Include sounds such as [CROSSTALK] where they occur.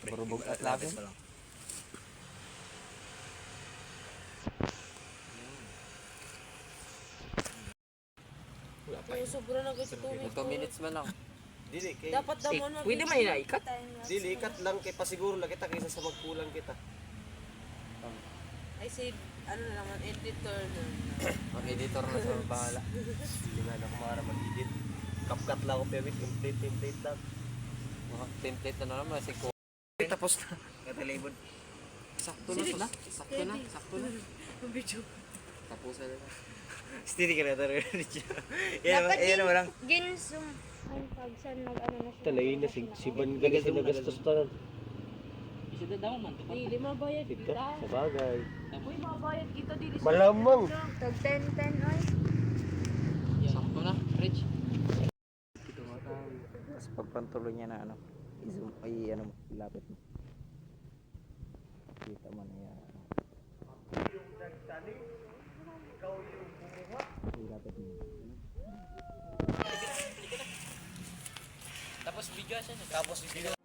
pre. Barubog at Lapis pa lang. Wala pa. Yung sobra na 2 minutes. 2 minutes man lang. Dili kay Dapat daw mo na. Pwede man yun, ikat? dili ikat lang kay pasiguro lang kita kaysa sa magkulang kita. I said, ano na lang, editor na. [COUGHS] Mag-editor na sa bahala. Hindi nga na kumara mag-edit. Kapkat lang ako pero template template lang. Mga template na naman. Si ko. Tapos na. Katalibod. Sakto na to na. Sakto na. Sakto na. Ang video. Tapos na lang. Stili ka na talaga niya. Yan Dapat yan naman lang. Ginsum. Ay, pag saan nag-ano na siya. Talay na si si Ban gagas na gastos tanan. Di, lima bayad Dito kita. sa bagay. Uy, mabayad kita sa Malamang. Tag 10-10 oy. Sakto na. Rich. Tapos pagpantuloy niya na ano. I-zoom. Ay ano mo. Ilapit mo. Kita mo na yan. Ilapit mo. Tapos video